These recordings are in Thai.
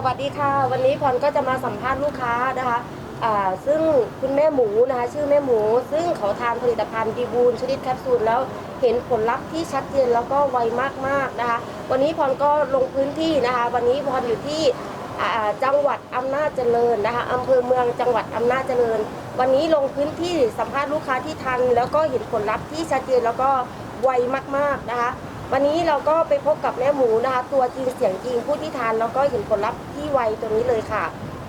สวัสดีค่ะ วันนี้พรก็จะมาสัมภาษณ์ลูกค้านะคะอ่าซึ่งคุณแม่หมูนะคะชื่อแม่หมู ซึ่งเขาทานผลิตภัณฑ์ดีบูลชนิดแคปซูลแล้วเห็นผลลัพธ์ที่ชัดเจนแล้วก็ไวมากๆนะคะ วันนี้พรก็ลงพื้นที่นะคะ วันนี้พรอยู่ที่อ่าจังหวัดอำนาจเจริญนะคะอำเภอเมืองจังหวัดอำนาจเจริญ วันนี้ลงพื้นที่สัมภาษณ์ลูกค้าที่ทัน แล้วก็เห็นผลลัพธ์ที่ชัดเจนแล้วก็ไวมากๆนะคะ วันนี้เราก็ไปพบกับแม่หมูนะคะ ตัวจริงเสียงจริงผู้ที่ทานแล้วก็เห็นผลลัพธ์ที่ไวตัวนี้เลยค่ะ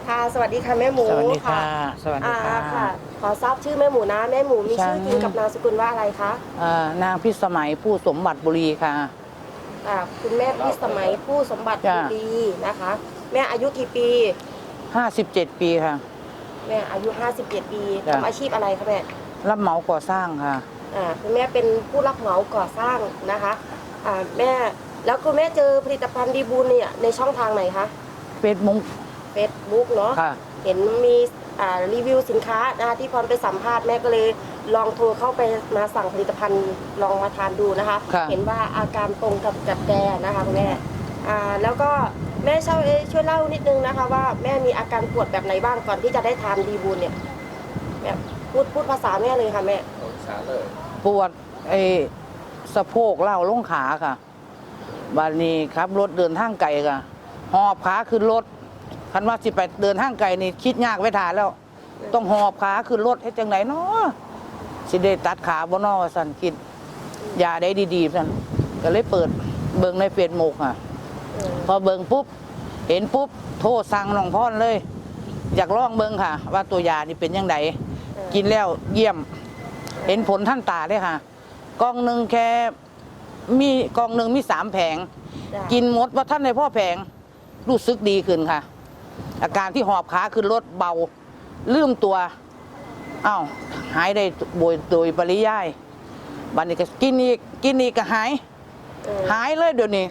ค่ะ สวัสดีค่ะแม่หมูสวัสดีค่ะ สวัสดีอ่าค่ะค่ะ ขอทราบชื่อแม่หมูนะ แม่หมูมีฉันชื่อจริงกับนามสกุลว่าอะไรคะเอ่อนางพิสมัยผู้สมบัติบุรีค่ะ อ่าคุณแม่พี่สมัยผู้สมบัติจ้ะดีนะคะ แม่อายุกี่ปี 57 ปีค่ะ แม่อายุ57ปีจ้ะ ทำอาชีพอะไรคะแม่ รับเหมาก่อสร้างค่ะ อ่าคุณแม่เป็นผู้รับเหมาก่อสร้างนะคะ อ่าแม่แล้วคุณแม่เจอผลิตภัณฑ์ดีบูลเนี่ยในช่องทางไหนคะเฟซบุ๊กเฟซบุ๊กเนาะค่ะเห็นมีอ่ารีวิวสินค้านะคะที่พรไปสัมภาษณ์แม่ก็เลยลองโทรเข้าไปมาสั่งผลิตภัณฑ์ลองมาทานดูนะคะ ค่ะ เห็นว่าอาการตรงกับกับแกนะคะคุณแม่อ่าแล้วก็แม่ช่วยช่วยเล่านิดนึงนะคะ ว่าแม่มีอาการปวดแบบไหนบ้างก่อนที่จะได้ทานดีบูลเนี่ยแม่พูดพูดภาษาแม่เลยค่ะแม่ปวดไอ้ สะโพกเล่าลงขาค่ะบานนี้ครับรถเดินทางไกลค่ะหอบขาขึ้นรถคันว่าสิไปเดินทางไกลนี่คิดยากไว้ทานแล้ว ต้องหอบขาขึ้นรถให้จังไหนเนาะสิได้ตัดขาบ่นอสันคิดยาได้ดีๆสันก็เลยเปิดเบิงในเฟซบุ๊กค่ะ พอเบิงปุ๊บ เห็นปุ๊บ โทรสั่งน้องพรเลย อยากลองเบิงค่ะ ว่าตัวยานี่เป็นยังไงกินแล้วเยี่ยม เห็นผลท่านตาเลยค่ะ กล่องหนึ่งแค่มีกล่องหนึ่งมีสามแผง จ้ะกินหมดว่าท่านในพ่อแผงรู้สึกดีขึ้นค่ะ อาการที่หอบขาขึ้นรถเบา ลืมตัวอ้าวหายได้โดยโดยปริยายบันนี้ก็กินอีกกินอีกก็หาย เออหายเลยเดี๋ยวนี้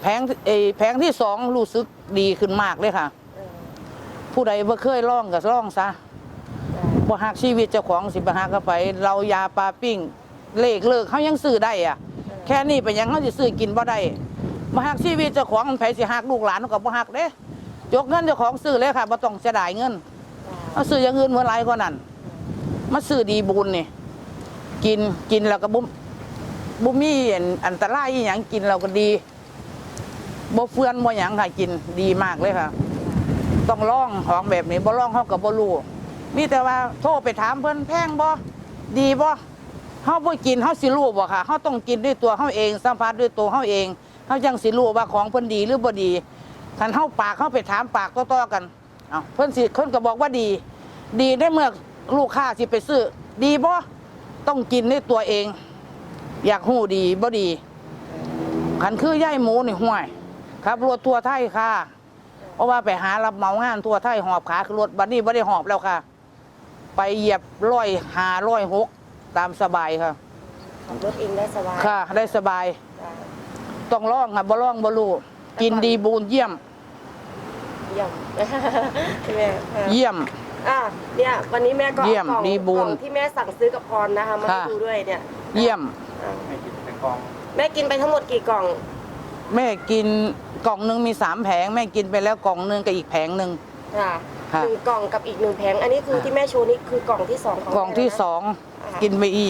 แผงเอยแผงที่สองรู้สึกดีขึ้นมากเลยค่ะ เออผู้ใดบ่เคยล่องก็ล่องซะจ้ะ บ่หักชีวิตเจ้าของสิบ่หักก็ไป เรายาปลาปิ้งเลขเลิกเขายังซื้อได้อะแค่นี้ไปยังเขาสิซื้อกินบ่ได้บ่หักชีวิตเจ้าของมันไผสิหักลูกหลานเขาก็บ่หักเด้ยกเงินเจ้าของซื้อเลยค่ะบ่ต้องเสียดายเงินจ้ะเอาซื้ออย่างอื่นเมื่อไรก็นั่นมาซื้อดีบุญนี่กินกินแล้วก็บุบุมีอันอันตรายอหย่างกินเราก็ดีบ่เฟื่อนบ่หยังค่ะกินดีมากเลยค่ะ ต้องลองของแบบนี้บ่ลองเฮาก็บ่รู้ มีแต่ว่าโทรไปถามเพิ่นแพงบ่ดีบ่เฮาบ่กินเฮาสิรู้บ่ค่ะเฮาต้องกินด้วยตัวเฮาเอง สัมผัสด้วยตัวเฮาเองเฮาจังสิรู้ว่าของเพิ่นดีหรือบ่ดีคันเฮาปากเฮาไปถามปากต่อๆกันเอาเพิ่นสิเพิ่นก็บอกว่าดี ดีได้เมื่อลูกค้าสิไปซื้อดีบ่ต้องกินด้วยตัวเอง อยากหูดีบ่ดีขันคือย่ายหมูนี่ห่วยครับรถทัวร์ไทยค่ะ เพราะว่าไปหารับเหมางานทัวร์ไทยหอบขาคือรถบัดนี้บ่ได้หอบแล้วค่ะ ไปเหยียบร้อยหาร้อยหกตามสบายค่ะขับรถเองได้สบายค่ะ ได้สบาย จ้ะต้องลองค่ะบ่ลองบ่รู้กินดีบูนเยี่ยม เยี่ยมแม่ค่ะเยี่ยม อะเนี่ยวันนี้แม่ก็เยี่ยมเอากล่องดีบุญกล่องที่แม่สั่งซื้อกับพรนะคะมาให้ค่ะ ดูด้วยเนี่ยเยี่ยม อะให้กินเป็นกองแม่กินไปทั้งหมดกี่กล่องแม่กินกล่องหนึ่งมีสามแผง แม่กินไปแล้วกล่องหนึ่งกับอีกแผงหนึ่งค่ะ ค่ะ หนึ่งกล่องกับอีกหนึ่งแผง อันนี้คือที่แม่โชว์นี่คือกล่องที่สองของกล่องที่แม่นะ สองอ่ากินไปอี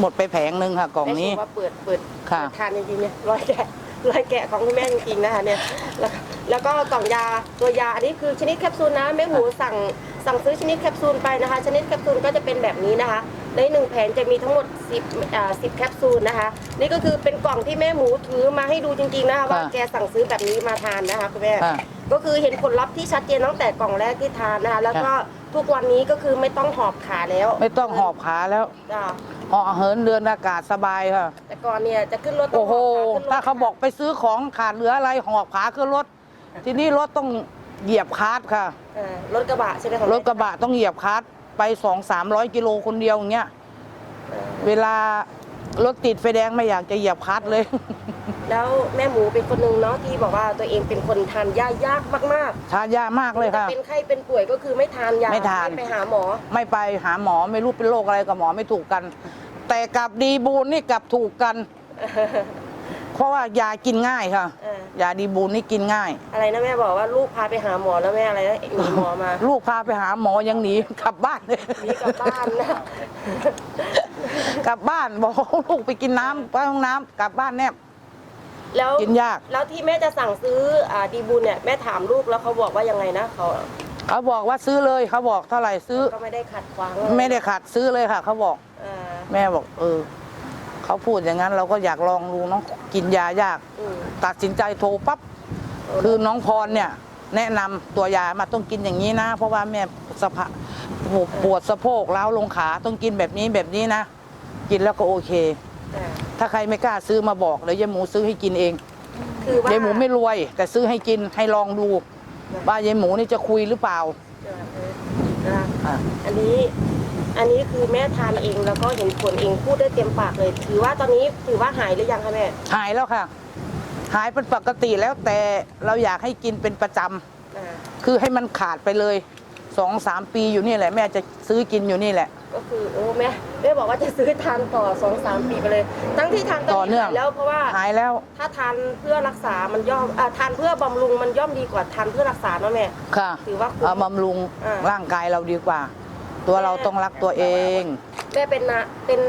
หมดไปแผงหนึ่งค่ะ กล่องนี้ แม่โชว์ว่าเปิดเปิดค่ะ เปิดทานจริงๆเนี่ยร้อยแกะร้อยแกะของคุณแม่จริงๆนะคะเนี่ยแล้วแล้วก็กล่องยาตัวยาอันนี้คือชนิดแคปซูลนะแม่หมูสั่งสั่งซื้อชนิดแคปซูลไปนะคะ ชนิดแคปซูลก็จะเป็นแบบนี้นะคะ ในหนึ่งแผงจะมีทั้งหมด 10อ่า10 แคปซูลนะคะ นี่ก็คือเป็นกล่องที่แม่หมูถือมาให้ดูจริงๆนะคะว่าค่ะแกสั่งซื้อแบบนี้มาทานนะคะคุณแม่ ค่ะก็คือเห็นผลลัพธ์ที่ชัดเจนตั้งแต่กล่องแรกที่ทานนะคะ แล้วก็ทุกวันนี้ก็คือไม่ต้องหอบขาแล้วไม่ต้องหอบขาแล้วจ้ะเหาะเหินเดินอากาศสบายค่ะ แต่ก่อนเนี่ยจะขึ้นรถต้โอ้องโหหอบขาขึ้นรถ ถ้าเขาบอกไปซื้อของขาดเหลืออะไรหอบขาขึ้นรถ ทีนี้รถต้องเหยียบคาร์ดค่ะ เออรถกระบะใช่ไหมของรถกระบะต้องเหยียบคาร์ด ไปสองสามร้อยกิโลคนเดียวอย่างเงี้ยเออเวลารถติดไฟแดงไม่อยากจะเหยียบคาร์ดเลย แล้วแม่หมูเป็นคนหนึ่งเนาะที่บอกว่าตัวเองเป็นคนทานยายากมากทานยามากๆเลยจะค่ะเป็นไข้เป็นป่วยก็คือไม่ทานยาไม่ทาน ไปหาหมอ ไม่ไปหาหมอไม่รู้เป็นโรคอะไรกับหมอไม่ถูกกัน แต่กับดีบูนนี่กลับถูกกัน เพราะว่ายากินง่ายค่ะ เออยาดีบูนนี่กินง่าย อะไรนะแม่บอกว่าลูกพาไปหาหมอแล้วแม่อะไรนะหนีหมอมาลูกพาไปหาหมอยังหนีกลับบ้านเลยหนีกลับบ้านนะ กลับบ้านบอกลูกไปกินน้ำไปห้องน้ำกลับบ้านแนบ แล้วกินยาก แล้วที่แม่จะสั่งซื้ออ่าดีบุญเนี่ยแม่ถามลูกแล้วเขาบอกว่ายังไงนะเขาเขาบอกว่าซื้อเลยเขาบอกเท่าไหร่ซื้อ ก็ไม่ได้ขัดขวางไม่ได้ขาดซื้อเลยค่ะ เขาบอกอ่าแม่บอกเออ เขาพูดอย่างนั้นเราก็อยากลองดูเน้องกินยายากอืมตัดสินใจโทรปั๊บคือน้องพรเนี่ย แนะนำตัวยามาต้องกินอย่างนี้นะ เพราะว่าแม่สะพะปวดปวดสะโพกแล้วลงขาต้องกินแบบนี้แบบนี้นะ กินแล้วก็โอเคอ่าถ้าใครไม่กล้าซื้อมาบอกเดี๋ยวยายหมูซื้อให้กินเองคือว่ายายหมูไม่รวย แต่ซื้อให้กินให้ลองดูว่ายายหมูนี่จะคุยหรือเปล่าอ่าอะอันนี้ อันนี้คือแม่ทานเองแล้วก็เห็นผลเองพูดได้เต็มปากเลย ถือว่าตอนนี้ถือว่าหายหรือยังคะแม่หายแล้วค่ะ หายเป็นปกติแล้วแต่เราอยากให้กินเป็นประจำอ่าคือให้มันขาดไปเลยสองสามปีอยู่นี่แหละแม่จะซื้อกินอยู่นี่แหละ ก็คือโอ้แม่แม่บอกว่าจะซื้อทานต่อสองสามปีไปเลย ทั้งที่ทานต่อเนื่องหายแล้วเพราะว่าหายแล้วถ้าทานเพื่อรักษา มันย่อมอ่าทานเพื่อบำรุงมันย่อมดีกว่าทานเพื่อรักษาเนาะแม่ ค่ะถือว่าคุ้มเอาบำรุงอ่า ร่างกายเราดีกว่า ตัวเราต้องรักตัวเอง แม่เป็นนะเป็น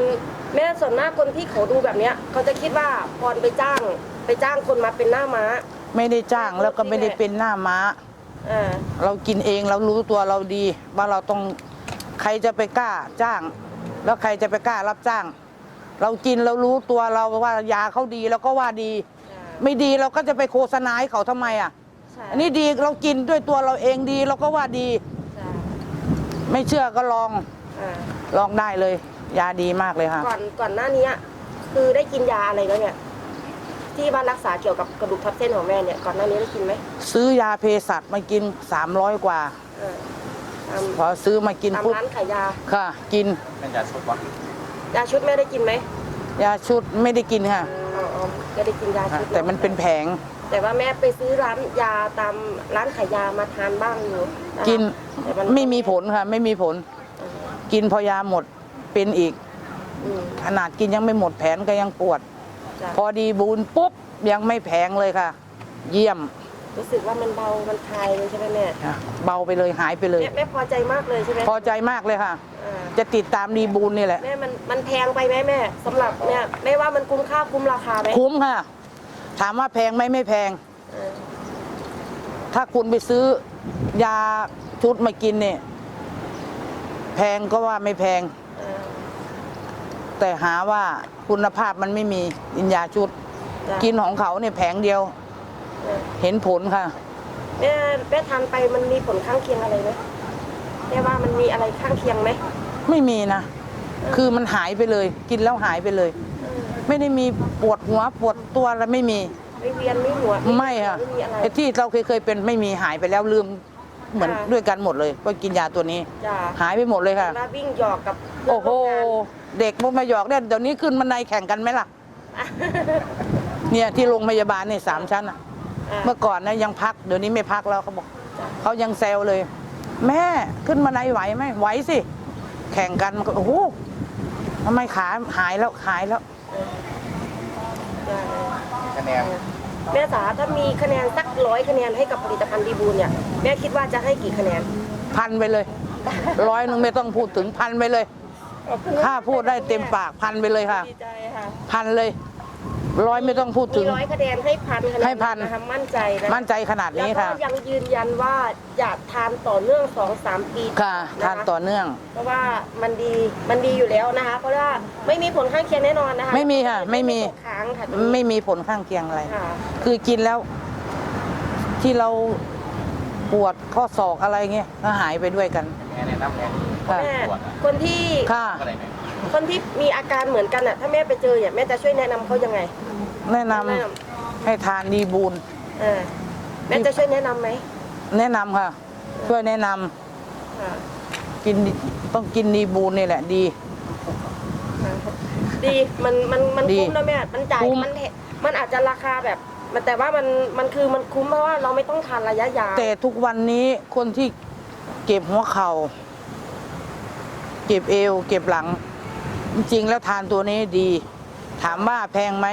แม่ส่วนมากคนที่เขาดูแบบเนี้ยเขาจะคิดว่าพรไปจ้าง ไปจ้างคนมาเป็นหน้าม้าไม่ได้จ้างแล้วก็ไม่ได้เป็นหน้าม้า อ่าเรากินเองเรารู้ตัวเราดี ว่าเราต้องใครจะไปกล้าจ้าง แล้วใครจะไปกล้ารับจ้าง เรากินเรารู้ตัวเราว่ายาเขาดีเราก็ว่าดีอ่าไม่ดีเราก็จะไปโฆษณาให้เขาทำไมอะ ใช่อันนี้ดีเรากินด้วยตัวเราเองดีเราก็ว่าดีใช่ ไม่เชื่อก็ลองอ่าลองได้เลย ยาดีมากเลยค่ะ ก่อนก่อนหน้านี้คือได้กินยาอะไรแล้วเนี่ย ที่บ้านรักษาเกี่ยวกับกระดูกทับเส้นของแม่เนี่ยก่อนหน้านี้ได้กินไหมซื้อยาเภสัชมากิน 300 กว่าเออตามพอซื้อมากินตามปุ๊บร้านขายยา ค่ะ กินเป็นยาชุดวะยาชุดแม่ได้กินไหมยาชุดไม่ได้กินค่ะ อ๋ออ๋อก็ได้กินยาชุดแต่มันเป็นแผง แต่ว่าแม่ไปซื้อร้านยาตามร้านขายยามาทานบ้างอยู่ะคะกินแต่นไม่มีผลค่ะ ไม่มีผลเออกินพอยาหมดเป็นอีก อืมขนาดกินยังไม่หมดแผนก็ยังปวด จ้ะพอดีบูนปุ๊บยังไม่แพงเลยค่ะ เยี่ยมรู้สึกว่ามันเบา มันคลายเลยใช่ไหมแม่ค่ะเบาไปเลยหายไปเลย แม่แม่พอใจมากเลยใช่ไหมพอใจมากเลยค่ะ อ่าจะติดตามดีบูนนี่แหละ แม่มันมันแพงไปไหมแม่สำหรับเนี่ยแม่ว่ามันคุ้มค่าคุ้มราคาไหมคุ้มค่ะ ถามว่าแพงไหมไม่แพงเออถ้าคุณไปซื้อยาชุดมากินเนี่ย แพงก็ว่าไม่แพงเออแต่หาว่าคุณภาพมันไม่มีอินยาชุดจ้ะกินของเขาเนี่ยแผงเดียวเออเห็นผลค่ะแม่แม่ทานไปมันมีผลข้างเคียงอะไรไหมแม่ว่ามันมีอะไรข้างเคียงไหมไม่มีนะ คือมันหายไปเลย กินแล้วหายไปเลยเออ ไม่ได้มีปวดหัวปวดตัวอะไรไม่มี ไม่เวียนไม่หัวไม่ค่ะไม่มีอะไร ไอ้ที่เราเคยเคยเป็นไม่มีหายไปแล้วลืมเหมือนค่ะ ด้วยกันหมดเลยว่ากินยาตัวนี้ จ้ะหายไปหมดเลยค่ะ แล้ววิ่งหยอกกับเพื่โอ้อนโห ร่วมงานเด็กมันมาหยอกเนี่ยเดี๋ยวนี้ขึ้นบันไดแข่งกันไหมล่ะเนี่ยที่โรงพยาบาลเนี่ยสามชั้นอะอะ เมื่อก่อนนะยังพักเดี๋ยวนี้ไม่พักแล้วเขาบอกจ้ะเขายังแซวเลย แม่ขึ้นบันไดไหวไหมไหวสิ แข่งกันมันก็โอ้โหทำไมขาหายแล้วหายแล้วจ้ะ คะแนนแม่จ๋าถ้ามีคะแนนสักร้อยคะแนนให้กับผลิตภัณฑ์ดีบูลเนี่ยแม่คิดว่าจะให้กี่คะแนนพันไปเลย ร้อยหนึ่งไม่ต้องพูดถึงพันไปเลย ถ้าพูดได้เต็มปากพันไปเลยค่ะ ดีใจค่ะ พันเลย ร้อยไม่ต้องพูดถึมีง ร้อยคะแนนให้พันคะแนนให้พัน นะคะมั่นใจนะมั่นใจขนาดแล้วนี้ก็ค่ะ ยังยืนยันว่าจะทานต่อเนื่องสองสามปีค่ะทานต่อเนื่อง เพราะว่ามันดีมันดีอยู่แล้วนะคะ เพราะว่าไม่มีผลข้างเคียงแน่นอนนะคะไม่มีค่ะไม่มี ตกค้างค่ะตรงนี้ไม่มีผลข้างเคียงอะไร ค่ะคือกินแล้ว ที่เราปวดข้อศอกอะไรเงี้ยก็หายไปด้วยกันแม่แนะนำแม่ค่ะ แม่คนที่ค่ะก็ได้ไหม คนที่มีอาการเหมือนกันอะถ้าแม่ไปเจอเนี่ยแม่จะช่วยแนะนำเขายังไงแนะนำแม่ให้ทานดีบูนเออแม่จะช่วยแนะนำไหมแนะนำค่ะ ช่วยแนะนำค่ะกินต้องกินดีบูนนี่แหละดีดีมันมันมันดีคุ้มนะแม่มันจ่ายคุ้ม มันเห็นมันอาจจะราคาแบบมันแต่ว่ามันมันคือมันคุ้มเพราะว่าเราไม่ต้องทานระยะยาวแต่ทุกวันนี้คนที่เก็บหัวเข่า เก็บเอว เก็บหลัง จริงๆแล้วทานตัวนี้ดี ถามว่าแพงไหม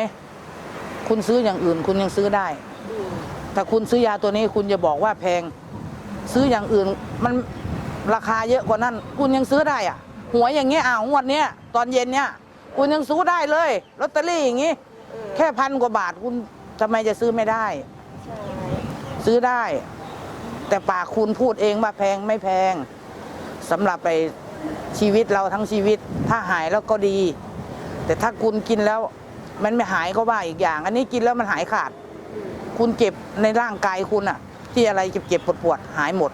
คุณซื้ออย่างอื่น คุณยังซื้อได้อืมแต่คุณซื้อยาตัวนี้คุณจะบอกว่าแพง ซื้ออย่างอื่นมันราคาเยอะกว่านั้น คุณยังซื้อได้อะหวยอย่างเงี้ยอ่างวดเนี้ยตอนเย็นเนี้ยคุณยังซื้อได้เลยลอตเตอรี่อย่างงี้อืมแค่พันกว่าบาทคุณทำไมจะซื้อไม่ได้ใช่ซื้อได้ แต่ปากคุณพูดเองว่าแพงไม่แพงสำหรับไป ชีวิตเราทั้งชีวิต ถ้าหายแล้วก็ดี แต่ถ้าคุณกินแล้วมันไม่หายก็ว่าอีกอย่าง อันนี้กินแล้วมันหายขาดอืมคุณเจ็บในร่างกายคุณอะที่อะไรเจ็บเจ็บปวดปวดๆหายหมด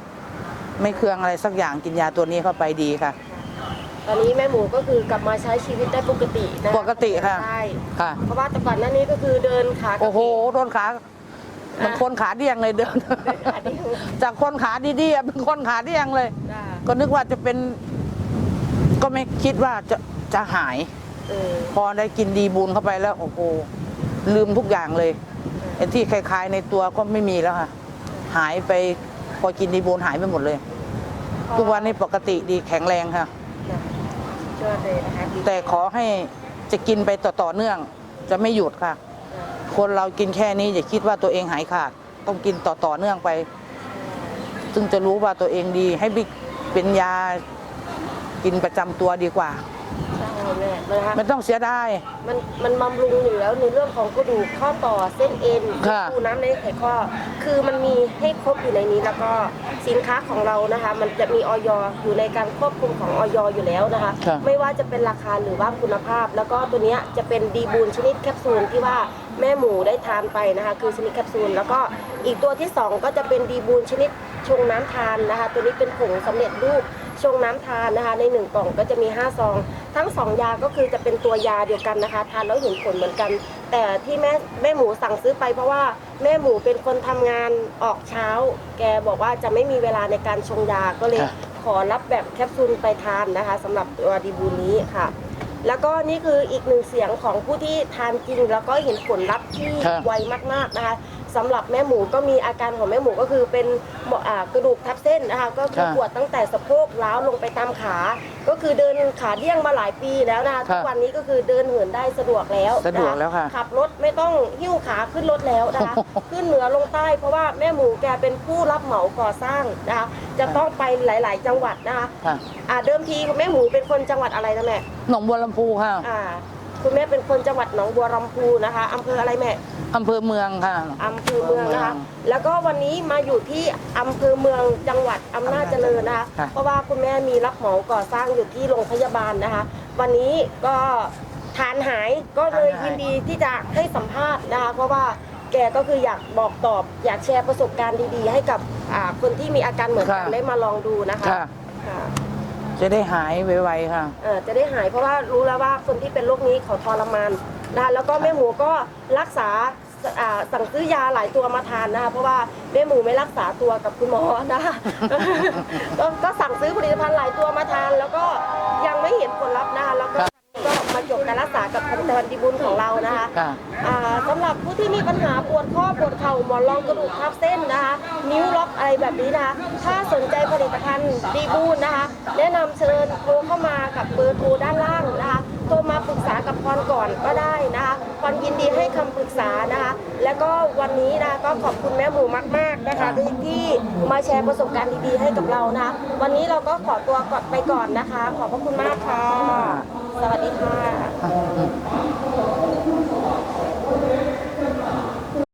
ไม่เคืองอะไรสักอย่างกินยาตัวนี้เข้าไปดีค่ะ ตอนนี้แม่หมูก็คือกลับมาใช้ชีวิตได้ปกตินะปกติค่ะได้ค่ะ เพราะว่าแต่ก่อนหน้านี้ก็คือเดินขากระโอ้โหเพกโดนขาเหมันคนขาเดียงเลยเดิน เดินขาเดียวจากคนขาดีๆอะเป็นคนขาเดียงเลย จ้ะก็นึกว่าจะเป็น ก็ไม่คิดว่าจะจะหาย เออ พอได้กินดีบูนเข้าไปแล้วโอ้โหลืมทุกอย่างเลยไอ้ที่คล้ายๆในตัวก็ไม่มีแล้วค่ะ หายไปพอกินดีบูนหายไปหมดเลยทุกวันนี้ปกติดีแข็งแรงค่ะจ้ะยอดเลยนะคะดีแต่ขอให้จะกินไปต่อต่อเนื่อง จะไม่หยุดค่ะจ้ะคนเรากินแค่นี้อย่าคิดว่าตัวเองหายขาด ต้องกินต่อต่อเนื่องไป ซึ่งจะรู้ว่าตัวเองดีให้บิเป็นยา กินประจำตัวดีกว่า ใช่แม่นะคะไม่ต้องเสียดาย มันมันบำรุงอยู่แล้วในเรื่องของกระดูกข้อต่อเส้นเอ็นค่ะคูน้ำในไขข้อ คือมันมีให้ครบอยู่ในนี้แล้วก็สินค้าของเรานะคะ มันจะมีออยอยู่ในการควบคุมของออยอยู่แล้วนะคะ ค่ะไม่ว่าจะเป็นราคาหรือว่าคุณภาพ แล้วก็ตัวเนี้ยจะเป็นดีบูนชนิดแคปซูลที่ว่าแม่หมูได้ทานไปนะคะ คือชนิดแคปซูลแล้วก็อีกตัวที่สองก็จะเป็นดีบูนชนิดชงน้ำทานนะคะ ตัวนี้เป็นผงสำเร็จรูป ชงน้ำทานนะคะ ในหนึ่งกล่องก็จะมี 5 ซอง ทั้งสองยาก็คือจะเป็นตัวยาเดียวกันนะคะ ทานแล้วเห็นผลเหมือนกัน แต่ที่แม่แม่หมูสั่งซื้อไปเพราะว่าแม่หมูเป็นคนทำงานออกเช้า แกบอกว่าจะไม่มีเวลาในการชงยาก็เลย ค่ะ ขอรับแบบแคปซูลไปทานนะคะสำหรับตัวดีบูนนี้ค่ะ แล้วก็นี่คืออีกหนึ่งเสียงของผู้ที่ทานจริง แล้วก็เห็นผลลัพธ์ที่ครับไวมากๆนะคะ สำหรับแม่หมูก็มีอาการของแม่หมูก็คือเป็นหมออ่ากระดูกทับเส้นนะคะก็คือครับปวดตั้งแต่สะโพกล้าวลงไปตามขา ก็คือเดินขาเดี้ยงมาหลายปีแล้วนะคะครัทุบกวันนี้ก็คือเดินเหินได้สะดวกแล้วสะดวกนแล้วค่ะขับรถไม่ต้องหิ้วขาขึ้นรถแล้วนะคะ ขึ้นเหนือลงใต้เพราะว่าแม่หมูแกเป็นผู้รับเหมาก่อสร้างนะคะจะต้องไปหลาย ๆ จังหวัดนะคะค่ะอ่าเดิมทีคุณแม่หมูเป็นคนจังหวัดอะไรนะแม่ หนองบัวลำพูค่ะ อ่า คุณแม่เป็นคนจังหวัดหนองบัวลำพูนะคะอำเภออะไรแม่อำเภอเมืองค่ะ อำเภอเมืองนะคะ แล้วก็วันนี้มาอยู่ที่อำเภอเมืองจังหวัดอำนาจเจริญนะคะ ค่ะ เพราะว่าคุณแม่มีรับเหมาก่อสร้างอยู่ที่โรงพยาบาลนะคะ วันนี้ก็ทานหายก็เลยยินดีที่จะให้สัมภาษณ์นะคะเพราะว่าแกก็คืออยากบอกตอบ อยากแชร์ประสบการณ์ดีๆ ให้กับอ่าคนที่มีอาการเหมือนกันค่ะได้มาลองดูนะคะค่ะ ค่ะ จะได้หายไวๆค่ะเอ่อจะได้หายเพราะว่ารู้แล้วว่าคนที่เป็นโรคนี้เขาทรมานนะคะแล้วก็แม่หมูก็รักษาอ่าสั่งซื้อยาหลายตัวมาทานนะคะเพราะว่าแม่หมูไม่รักษาตัวกับคุณหมอนะคะ ก็ก็สั่งซื้อผลิตภัณฑ์หลายตัวมาทาน แล้วก็ยังไม่เห็นผลลัพธ์นะคะแล้วก็ มาจบการรักษากับผลิตภัณฑ์ดีบุญของเรานะคะค่ะ อ่าสำหรับผู้ที่มีปัญหาปวดข้อปวดเข่าหมอนรองกระดูกทับเส้นนะคะ นิ้วล็อกอะไรแบบนี้นะคะ ถ้าสนใจผลิตภัณฑ์ดีบูนนะคะ แนะนำเชิญโทรเข้ามากับเบอร์โทรด้านล่างนะคะโทรมาปรึกษากับพรก่อนก็ได้นะคะพรยินดีให้คำปรึกษานะคะ แล้วก็วันนี้นะคะก็ขอบคุณแม่หมูมาก ๆนะคะที่ที่มาแชร์ประสบการณ์ดีๆให้กับเรานะคะวันนี้เราก็ขอตัวก่อนไปก่อนนะคะ ขอบพระคุณมากค่ะ สวัสดีค่ะ